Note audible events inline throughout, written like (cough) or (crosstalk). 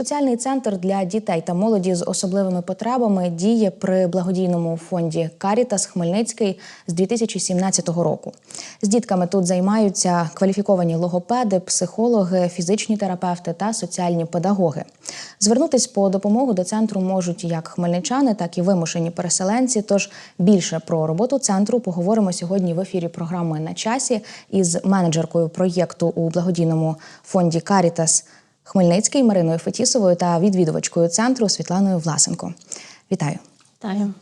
Соціальний центр для дітей та молоді з особливими потребами діє при благодійному фонді Карітас Хмельницький з 2017 року. З дітками тут займаються кваліфіковані логопеди, психологи, фізичні терапевти та соціальні педагоги. Звернутись по допомогу до центру можуть як хмельничани, так і вимушені переселенці. Тож більше про роботу центру поговоримо сьогодні в ефірі програми на часі із менеджеркою проєкту у благодійному фонді Карітас. Хмельницький Мариною Фетісовою та відвідувачкою центру Світланою Власенко. Вітаю. Вітаю.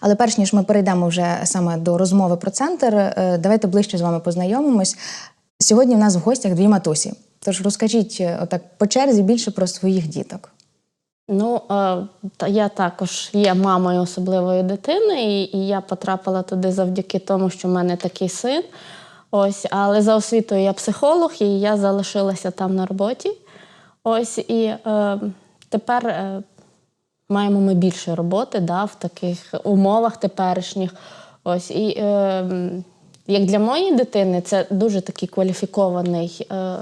Але перш ніж ми перейдемо вже саме до розмови про центр, е, давайте ближче з вами познайомимось. Сьогодні в нас в гостях дві матусі. Тож розкажіть е, отак по черзі більше про своїх діток. Ну, е, я також є мамою особливої дитини, і, і я потрапила туди завдяки тому, що в мене такий син. Ось, але за освітою я психолог, і я залишилася там на роботі. Ось і е, тепер е, маємо ми більше роботи да, в таких умовах теперішніх. Ось і е, як для моєї дитини, це дуже такий кваліфікований е,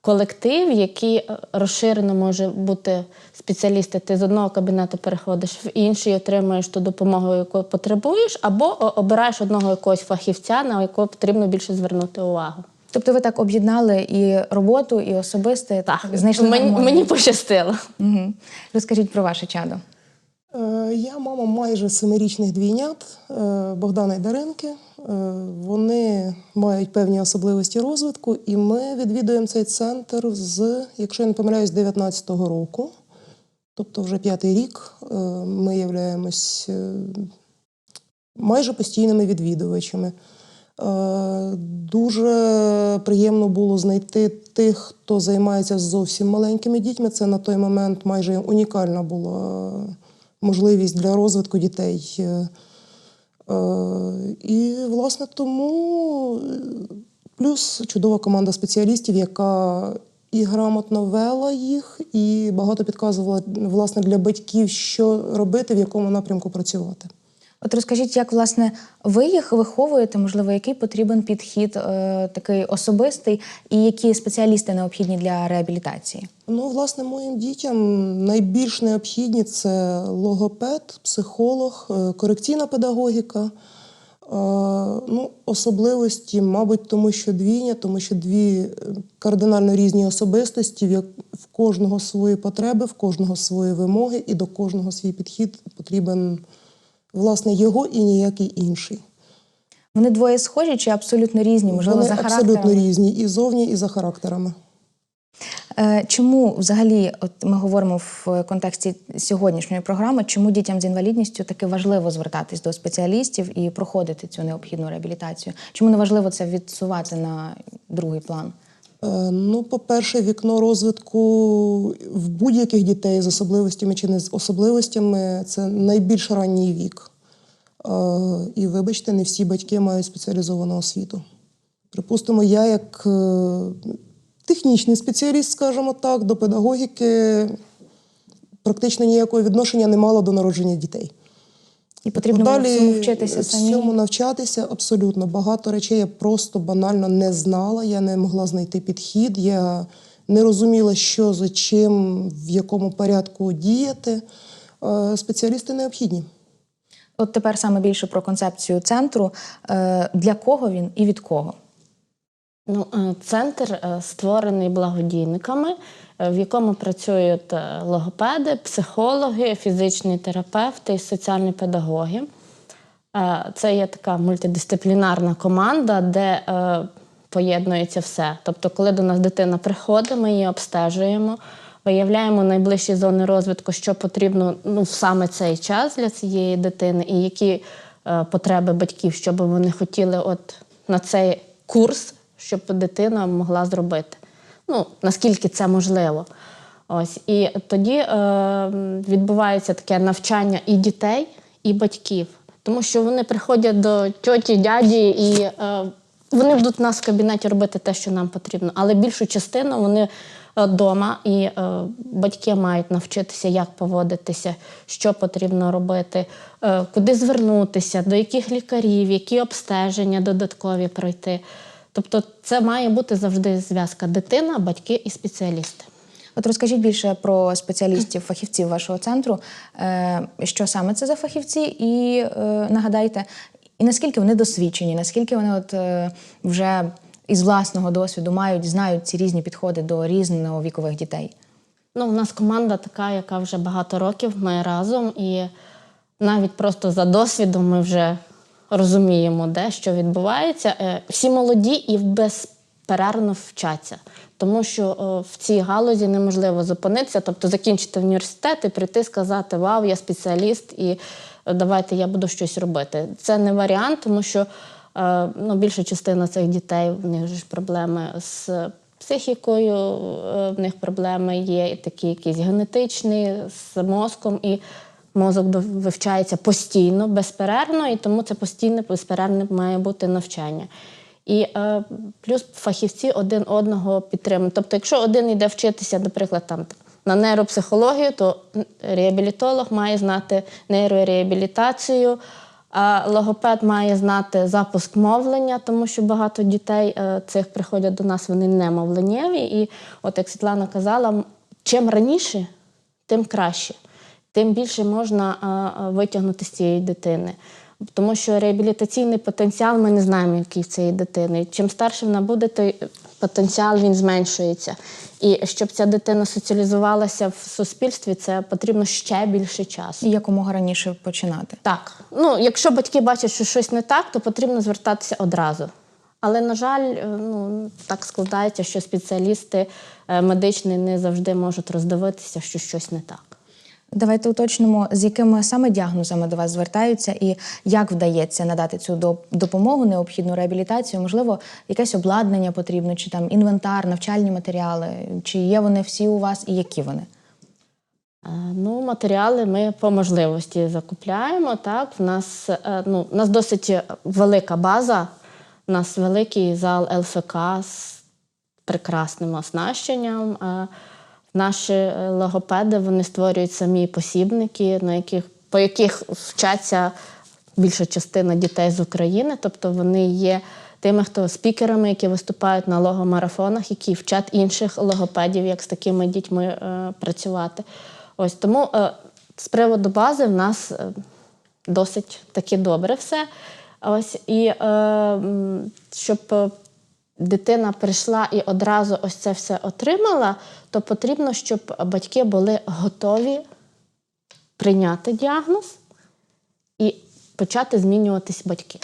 колектив, який е, розширено може бути спеціалісти. Ти з одного кабінету переходиш в інший, отримуєш ту допомогу, яку потребуєш, або обираєш одного якогось фахівця, на якого потрібно більше звернути увагу. Тобто ви так об'єднали і роботу, і особисте, Так, знайшли мені, гармонію. мені пощастило. Угу. Розкажіть про ваше чадо. Е, Я мама майже семирічних двійнят е, Богдана і Даринки. Е, Вони мають певні особливості розвитку, і ми відвідуємо цей центр з, якщо я не помиляюсь, 19-го року. Тобто вже п'ятий рік ми являємось майже постійними відвідувачами. Е, Дуже приємно було знайти тих, хто займається зовсім маленькими дітьми. Це на той момент майже унікальна була можливість для розвитку дітей. Е, е, І, власне, тому е, плюс чудова команда спеціалістів, яка і грамотно вела їх, і багато підказувала власне для батьків, що робити, в якому напрямку працювати. От розкажіть, як власне ви їх виховуєте, можливо, який потрібен підхід е, такий особистий, і які спеціалісти необхідні для реабілітації? Ну, власне, моїм дітям найбільш необхідні це логопед, психолог, е, корекційна педагогіка. Е, Ну, особливості, мабуть, тому що двійня, тому що дві е, кардинально різні особистості, як- в кожного свої потреби, в кожного свої вимоги, і до кожного свій підхід потрібен власне його і ніякий інший. Вони двоє схожі чи абсолютно різні? Можливо, Вони за абсолютно різні і зовні, і за характерами. Е, Чому взагалі, от ми говоримо в контексті сьогоднішньої програми, чому дітям з інвалідністю таки важливо звертатись до спеціалістів і проходити цю необхідну реабілітацію? Чому не важливо це відсувати на другий план? Е, Ну, по-перше, вікно розвитку в будь-яких дітей з особливостями чи не з особливостями це найбільш ранній вік. Е, І вибачте, не всі батьки мають спеціалізовану освіту. Припустимо, я як е, технічний спеціаліст, скажімо так, до педагогіки практично ніякого відношення не мала до народження дітей. І потрібно було Далі всьому вчитися самі. всьому навчатися абсолютно. Багато речей я просто банально не знала, я не могла знайти підхід, я не розуміла, що за чим, в якому порядку діяти. Е, Спеціалісти необхідні. От тепер саме більше про концепцію центру. Е, Для кого він і від кого? Ну, е, центр е, створений благодійниками, е, в якому працюють логопеди, психологи, фізичні терапевти і соціальні педагоги. Це є така мультидисциплінарна команда, де поєднується все. Тобто, коли до нас дитина приходить, ми її обстежуємо, виявляємо найближчі зони розвитку, що потрібно ну, в саме цей час для цієї дитини, і які потреби батьків, що вони хотіли от на цей курс, щоб дитина могла зробити. Ну, наскільки це можливо. Ось. І тоді е, відбувається таке навчання і дітей, і батьків. Тому що вони приходять до тьоті, дяді, і е, вони будуть у нас в кабінеті робити те, що нам потрібно. Але більшу частину вони вдома, і е, батьки мають навчитися, як поводитися, що потрібно робити, е, куди звернутися, до яких лікарів, які обстеження додаткові пройти. Тобто, це має бути завжди зв'язка дитина, батьки і спеціалісти. От розкажіть більше про спеціалістів, фахівців вашого центру. Е, Що саме це за фахівці, і е, нагадайте, і наскільки вони досвідчені, наскільки вони от е, вже із власного досвіду мають, знають ці різні підходи до різновікових дітей. Ну, у нас команда така, яка вже багато років, ми разом, і навіть просто за досвідом ми вже розуміємо, де що відбувається. Е, Всі молоді і безперервно вчаться, тому що в цій галузі неможливо зупинитися, тобто закінчити університет і прийти сказати Вау, я спеціаліст, і е, давайте я буду щось робити. Це не варіант, тому що е, ну, більша частина цих дітей в них ж проблеми з психікою, в них проблеми є і такі якісь генетичні з мозком, і мозок вивчається постійно, безперервно, і тому це постійне, безперервне має бути навчання. І е, плюс фахівці один одного підтримують. Тобто, якщо один йде вчитися, наприклад, там на нейропсихологію, то реабілітолог має знати нейрореабілітацію, а логопед має знати запуск мовлення, тому що багато дітей е, цих приходять до нас, вони не мовленнєві. І от як Світлана казала, чим раніше, тим краще, тим більше можна витягнути з цієї дитини. Тому що реабілітаційний потенціал ми не знаємо, який в цієї дитини. Чим старше вона буде, той потенціал він зменшується. І щоб ця дитина соціалізувалася в суспільстві, це потрібно ще більше часу. І якомога раніше починати. Так, ну якщо батьки бачать, що щось не так, то потрібно звертатися одразу. Але, на жаль, е, ну так складається, що спеціалісти е, медичні не завжди можуть роздивитися, що щось не так. Давайте уточнимо, з якими саме діагнозами до вас звертаються, і як вдається надати цю допомогу, необхідну реабілітацію. Можливо, якесь обладнання потрібно, чи там інвентар, навчальні матеріали, чи є вони всі у вас, і які вони? Е, Ну, матеріали ми по можливості закупляємо. Так, в нас е, ну, в нас досить велика база. У нас великий зал ЛФК з прекрасним оснащенням. Наші е, логопеди вони створюють самі посібники, на яких, по яких вчаться більша частина дітей з України. Тобто вони є тими, хто спікерами, які виступають на логомарафонах, які вчать інших логопедів, як з такими дітьми е, працювати. Ось тому е, з приводу бази в нас е, досить таки добре все. Ось і е, щоб е, дитина прийшла і одразу ось це все отримала, то потрібно, щоб батьки були готові прийняти діагноз і почати змінюватись батьки.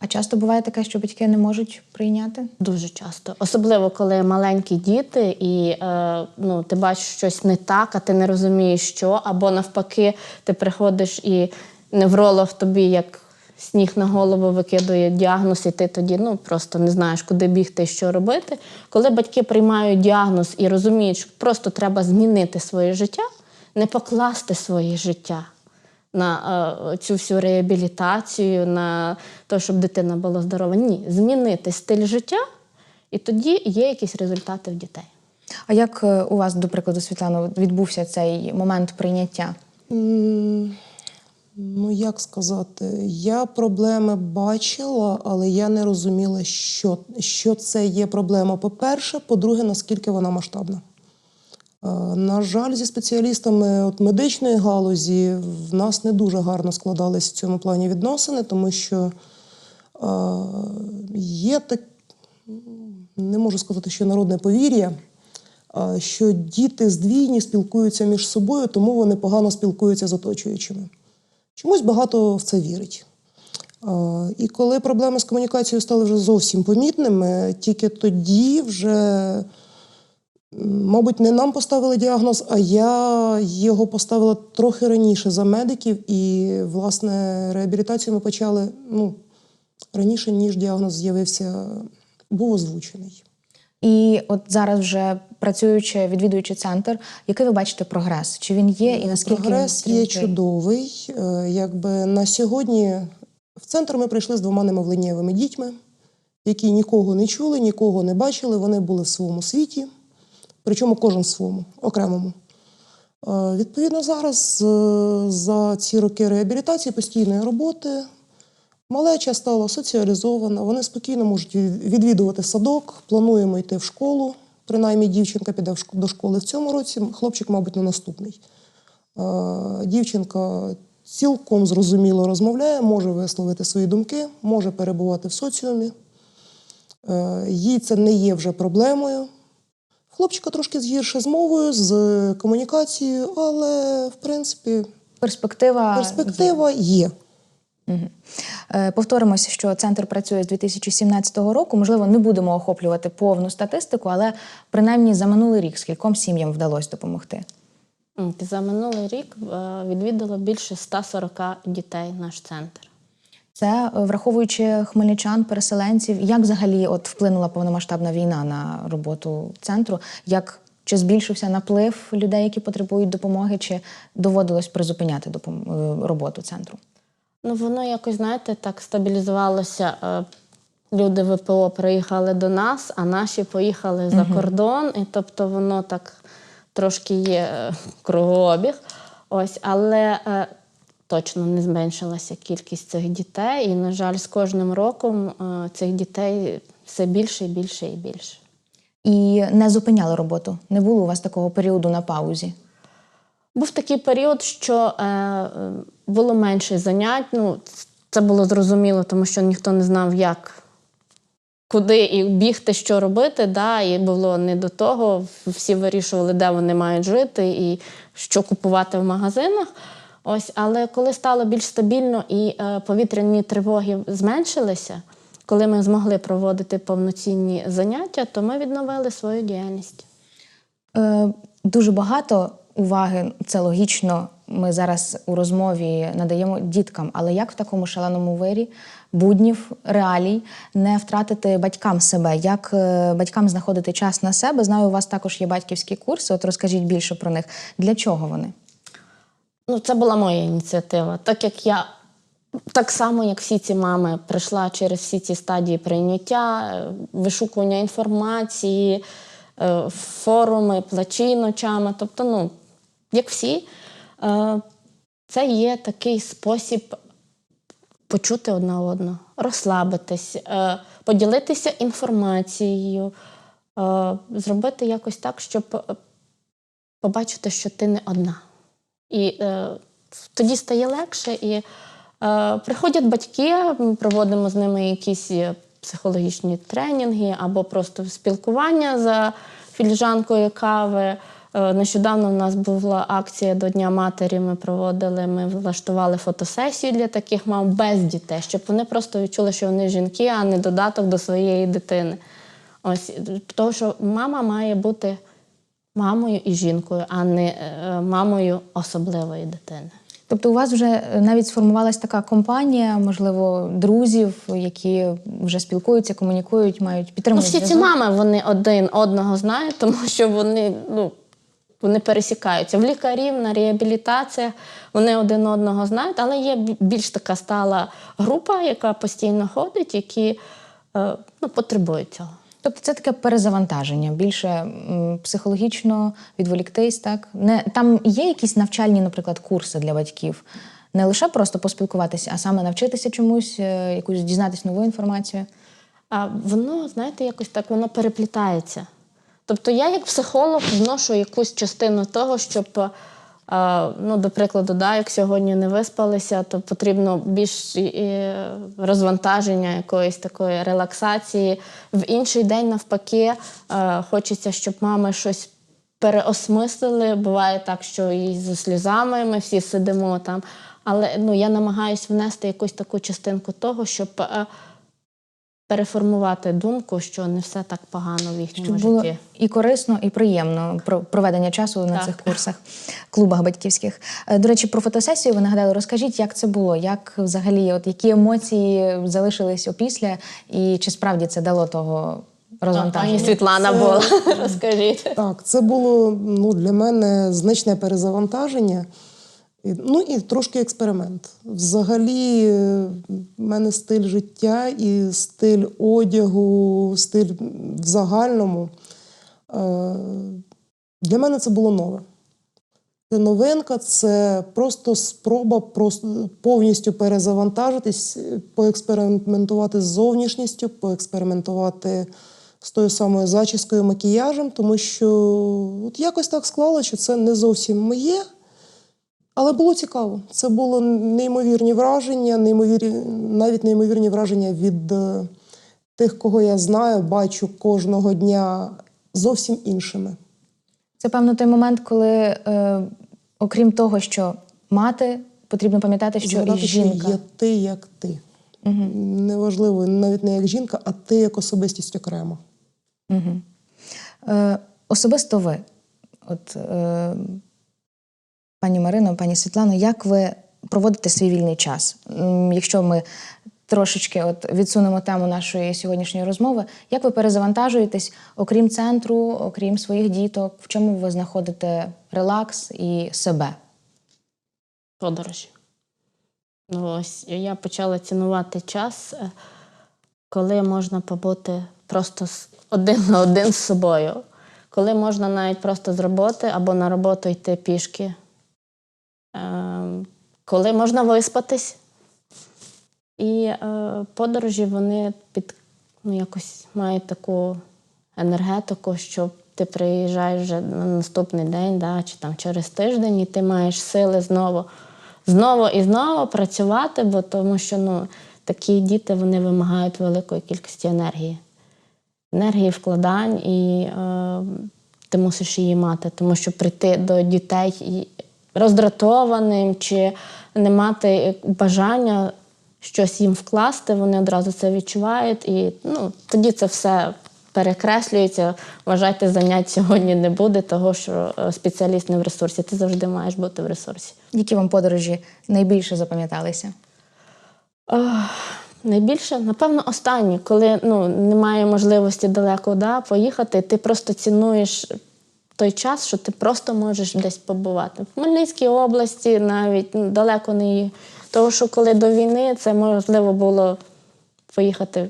А часто буває таке, що батьки не можуть прийняти? Дуже часто, особливо коли маленькі діти, і е, ну, ти бачиш щось не так, а ти не розумієш, що, або навпаки, ти приходиш і невролог тобі як сніг на голову викидує діагноз, і ти тоді ну, просто не знаєш, куди бігти і що робити. Коли батьки приймають діагноз і розуміють, що просто треба змінити своє життя, не покласти своє життя на е, цю всю реабілітацію, на те, щоб дитина була здорова. Ні, змінити стиль життя, і тоді є якісь результати в дітей. А як е, у вас, до прикладу, Світлано, відбувся цей момент прийняття? Ну, як сказати, я проблеми бачила, але я не розуміла, що, що це є проблема. По-перше, по-друге, наскільки вона масштабна. Е, На жаль, зі спеціалістами от медичної галузі в нас не дуже гарно складались в цьому плані відносини, тому що е, є так, не можу сказати, що народне повір'я, е, що діти здвійні спілкуються між собою, тому вони погано спілкуються з оточуючими. Чомусь багато в це вірить. І коли проблеми з комунікацією стали вже зовсім помітними, тільки тоді вже, мабуть, не нам поставили діагноз, а я його поставила трохи раніше за медиків, і, власне, реабілітацію ми почали ну, раніше, ніж діагноз з'явився, був озвучений. І от зараз, вже працюючи, відвідуючи центр, який ви бачите прогрес? Чи він є і наскільки Прогрес він є чудовий. Е, Якби на сьогодні в центр ми прийшли з двома немовленнєвими дітьми, які нікого не чули, нікого не бачили. Вони були в своєму світі, причому кожен в своєму окремому. Е, Відповідно, зараз е, за ці роки реабілітації, постійної роботи, малеча стала соціалізована. Вони спокійно можуть відвідувати садок, плануємо йти в школу. Принаймні, дівчинка піде до школи в цьому році, хлопчик, мабуть, на наступний. Е, Дівчинка цілком зрозуміло розмовляє, може висловити свої думки, може перебувати в соціумі. Е, Їй це не є вже проблемою. Хлопчика трошки гірше з мовою, з комунікацією, але в принципі Перспектива перспектива є. Е, Повторимося, що центр працює з 2017 року. Можливо, не будемо охоплювати повну статистику, але принаймні за минулий рік скільком сім'ям вдалося допомогти. За минулий рік е, відвідало більше 140 дітей наш центр. Це е, враховуючи хмельничан, переселенців, як взагалі от вплинула повномасштабна війна на роботу центру? Як чи збільшився наплив людей, які потребують допомоги, чи доводилось призупиняти роботу центру? Ну, воно якось, знаєте, так стабілізувалося. Е, Люди ВПО приїхали до нас, а наші поїхали за кордон. І тобто воно так трошки є е, кругообіг. Ось, але е, точно не зменшилася кількість цих дітей. І, на жаль, з кожним роком е, цих дітей все більше і більше і більше. І не зупиняли роботу. Не було у вас такого періоду на паузі. Був такий період, що е, е, було менше занять. Ну, це було зрозуміло, тому що ніхто не знав, як, куди і бігти, що робити. Да, і було не до того. Всі вирішували, де вони мають жити і що купувати в магазинах. Ось, але коли стало більш стабільно і е, повітряні тривоги зменшилися, коли ми змогли проводити повноцінні заняття, то ми відновили свою діяльність. Е, дуже багато уваги, це логічно. Ми зараз у розмові надаємо діткам, але як в такому шаленому вирі буднів, реалій не втратити батькам себе? Як е, батькам знаходити час на себе? Знаю, у вас також є батьківські курси. От розкажіть більше про них. Для чого вони? Ну, це була моя ініціатива. Так як я так само, як всі ці мами, прийшла через всі ці стадії прийняття, е, вишукування інформації, е, форуми, плачі ночами. Тобто, ну, як всі, е, це є такий спосіб почути одна одну, розслабитись, е, поділитися інформацією, е, зробити якось так, щоб побачити, що ти не одна. І тоді стає легше. І приходять батьки, ми проводимо з ними якісь психологічні тренінги або просто спілкування за філіжанкою кави. Е, Нещодавно в нас була акція до Дня матері. Ми проводили, ми влаштували фотосесію для таких мам без дітей, щоб вони просто відчули, що вони жінки, а не додаток до своєї дитини. Ось тому, що мама має бути мамою і жінкою, а не е, мамою особливої дитини. Тобто, у вас вже е, навіть сформувалась така компанія, можливо, друзів, які вже спілкуються, комунікують, мають Ну, підтримують. всі ці мами вони один одного знають, тому що вони, ну, вони пересікаються. В лікарів на реабілітаціях вони один одного знають, але є більш така стала група, яка постійно ходить, які е, ну, потребують цього. Тобто це таке перезавантаження, більше психологічно відволіктись, так? Не, там є якісь навчальні, наприклад, курси для батьків. Не лише просто поспілкуватися, а саме навчитися чомусь, е, якусь дізнатись нову інформацію. А воно, знаєте, якось так воно переплітається. Тобто я, як психолог, вношу якусь частину того, щоб, е, ну, до прикладу, да, як сьогодні не виспалися, то потрібно більш е, розвантаження, якоїсь такої релаксації. В інший день, навпаки, е, хочеться, щоб мами щось переосмислили. Буває так, що і зі сльозами ми всі сидимо там. Але ну, я намагаюся внести якусь таку частинку того, щоб. Переформувати думку, що не все так погано в їхньому Щоб було житті. і корисно, і приємно про- проведення часу на Так. цих курсах, клубах батьківських. Е, До речі, про фотосесію ви нагадали. Розкажіть, як це було? Як взагалі, от які емоції залишились опісля, і чи справді це дало того Пані розвантаження? Світлана була. (laughs) Розкажіть. Так, це було ну, для мене значне перезавантаження. Ну і трошки експеримент. Взагалі, е, в мене стиль життя і стиль одягу, стиль в загальному. е, Для мене це було нове. Це новинка, це просто спроба просто повністю перезавантажитись, поекспериментувати з зовнішністю, поекспериментувати з тою самою зачіскою, макіяжем, тому що от якось так склало, що це не зовсім моє. Але було цікаво. Це було неймовірні враження, неймовірні, навіть неймовірні враження від е, тих, кого я знаю, бачу кожного дня зовсім іншими. Це певно той момент, коли, е, окрім того, що мати, потрібно пам'ятати, що Згадати, і жінка. що є ти як ти. Неважливо, навіть не як жінка, а ти як особистість окремо. Угу. Е, особисто ви, от, е, пані Марино, пані Світлано, як ви проводите свій вільний час? Якщо ми трошечки от відсунемо тему нашої сьогоднішньої розмови, як ви перезавантажуєтесь, окрім центру, окрім своїх діток, в чому ви знаходите релакс і себе? подорожі. Ну, ось я почала цінувати час, е, коли можна побути просто один на один з собою, коли можна навіть просто з роботи або на роботу йти пішки, коли можна виспатись. І е, подорожі вони під, ну, якось мають таку енергетику, що ти приїжджаєш вже на наступний день, да, чи там через тиждень, і ти маєш сили знову, знову і знову працювати, бо тому що ну, такі діти вони вимагають великої кількості енергії. Енергії вкладань, і е, ти мусиш її мати, тому що прийти до дітей роздратованим чи не мати бажання щось їм вкласти, вони одразу це відчувають, і ну, тоді це все перекреслюється. Вважайте, занять сьогодні не буде, того що е, спеціаліст не в ресурсі. Ти завжди маєш бути в ресурсі. Які вам подорожі найбільше запам'яталися? Найбільше, напевно, останні, коли ну, немає можливості далеко да, поїхати, ти просто цінуєш той час, що ти просто можеш десь побувати. В Хмельницькій області навіть ну, далеко не є. Тому що коли до війни це можливо було поїхати,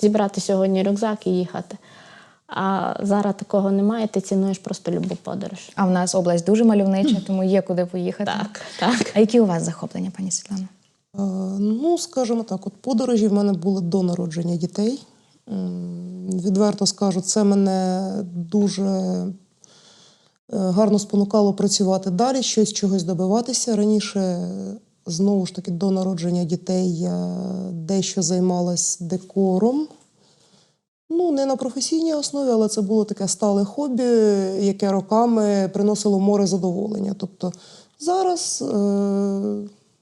зібрати сьогодні рюкзак і їхати. А зараз такого немає, ти цінуєш просто любу подорож. А в нас область дуже мальовнича, тому є куди поїхати. Так, так. А які у вас захоплення, пані Світлано? Е, Ну, скажімо так, от подорожі в мене були до народження дітей. М, Відверто скажу, це мене дуже гарно спонукало працювати далі, щось чогось добиватися. Раніше, е, знову ж таки, до народження дітей я дещо займалась декором. Ну, не на професійній основі, але це було таке стале хобі, яке роками приносило море задоволення. Тобто зараз е,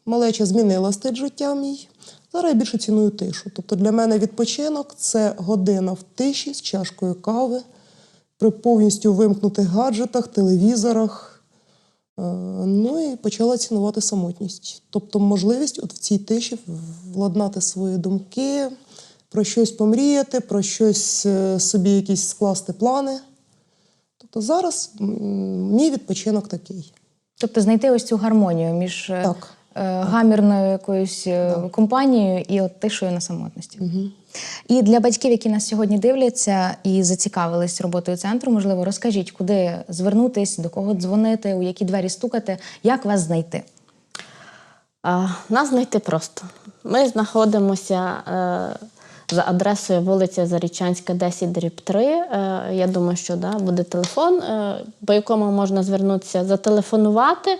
малеча змінила стиль життя мій. Зараз я більше ціную тишу. Тобто для мене відпочинок це година в тиші з чашкою кави, при повністю вимкнутих гаджетах, телевізорах. Е, Ну і почала цінувати самотність. Тобто можливість от в цій тиші владнати свої думки, про щось помріяти, про щось е, собі якісь скласти плани. Тобто зараз мій відпочинок такий. Тобто знайти ось цю гармонію між е, Так. Е, гамірною якоюсь е, компанією і от тишою на самотності. І для батьків, які нас сьогодні дивляться і зацікавились роботою центру, можливо, розкажіть, куди звернутись, до кого дзвонити, у які двері стукати, як вас знайти. А, Нас знайти просто. Ми знаходимося е, за адресою вулиця Зарічанська, 10 дріб 3. Е, я думаю, що да, буде телефон, е, по якому можна звернутися, зателефонувати,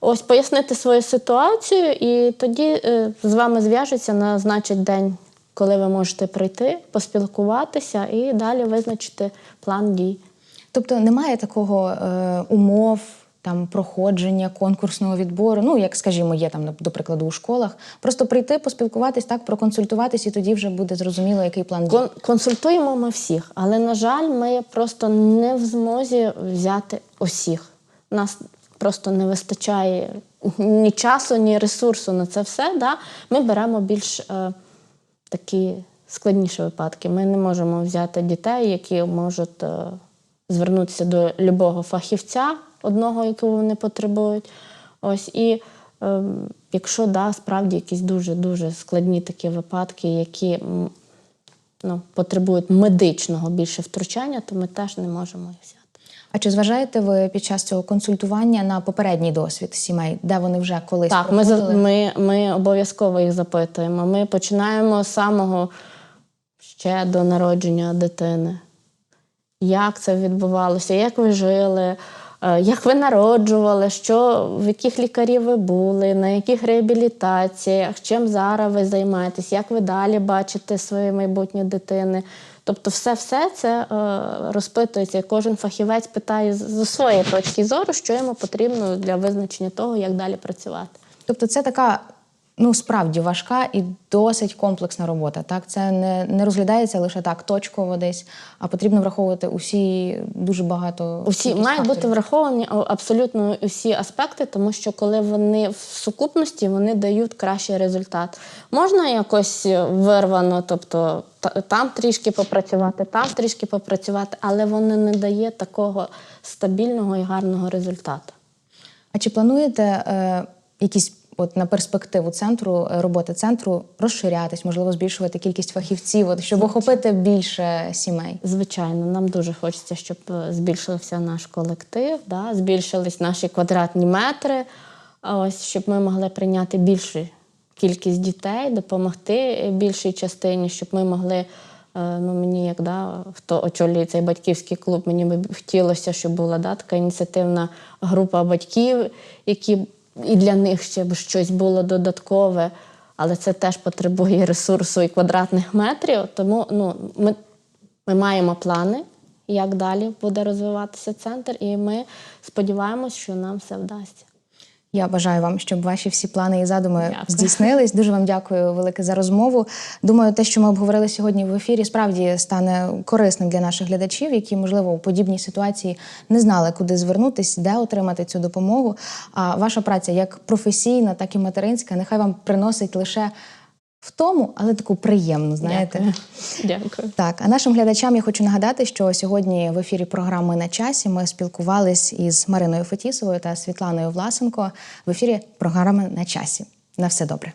ось пояснити свою ситуацію, і тоді е, з вами зв'яжуться, назначить день, коли ви можете прийти, поспілкуватися і далі визначити план дій. Тобто немає такого е, умов. Там проходження конкурсного відбору, ну як скажімо, є там до прикладу у школах. Просто прийти, поспілкуватись, так проконсультуватись, і тоді вже буде зрозуміло, який план дій. Кон- консультуємо ми всіх, але, на жаль, ми просто не в змозі взяти усіх. У нас просто не вистачає ні часу, ні ресурсу на це все. Да? Ми беремо більш е, такі складніші випадки. Ми не можемо взяти дітей, які можуть е, звернутися до любого фахівця, одного, якого вони потребують. Ось і е, якщо да, справді якісь дуже дуже складні такі випадки, які ну, потребують медичного більше втручання, то ми теж не можемо їх взяти. А чи зважаєте ви під час цього консультування на попередній досвід сімей, де вони вже колись Так, ми, проходили? ми, ми обов'язково їх запитуємо. Ми починаємо з самого ще до народження дитини. Як це відбувалося, як ви жили, е, як ви народжували, що, в яких лікарів ви були, на яких реабілітаціях, чим зараз ви займаєтесь, як ви далі бачите своє майбутнє дитини. Тобто, все-все це е, розпитується. Кожен фахівець питає з своєї точки зору, що йому потрібно для визначення того, як далі працювати. Тобто, це така ну справді важка і досить комплексна робота. Так, це не, не розглядається лише так точково десь, а потрібно враховувати усі дуже багато Усі мають бути враховані абсолютно усі аспекти, тому що коли вони в сукупності вони дають кращий результат. Можна якось вирвано, тобто там трішки попрацювати, там трішки попрацювати, але воно не дає такого стабільного і гарного результату. А чи плануєте е, якісь от на перспективу центру е, роботи центру розширятись, можливо, збільшувати кількість фахівців, от, щоб охопити більше сімей? Звичайно, нам дуже хочеться, щоб е, збільшився наш колектив, да, збільшились наші квадратні метри, ось щоб ми могли прийняти більшу кількість дітей, допомогти більшій частині, щоб ми могли. е, Ну, мені, як да, хто очолює цей батьківський клуб, мені би хотілося, щоб була да, така ініціативна група батьків, які і для них ще б щось було додаткове, але це теж потребує ресурсу і квадратних метрів. Тому ну, ми ми маємо плани, як далі буде розвиватися центр, і ми сподіваємось, що нам все вдасться. Я бажаю вам, щоб ваші всі плани і задуми Дякую. здійснились. Дуже вам дякую велике за розмову. Думаю, те, що ми обговорили сьогодні в ефірі, справді стане корисним для наших глядачів, які, можливо, у подібній ситуації не знали, куди звернутись, де отримати цю допомогу. А ваша праця як професійна, так і материнська, нехай вам приносить лише втому, але таку приємну, знаєте. Дякую. Дякую. Так, а нашим глядачам я хочу нагадати, що сьогодні в ефірі програми на часі ми спілкувались із Мариною Фетісовою та Світланою Власенко в ефірі програми на часі. На все добре.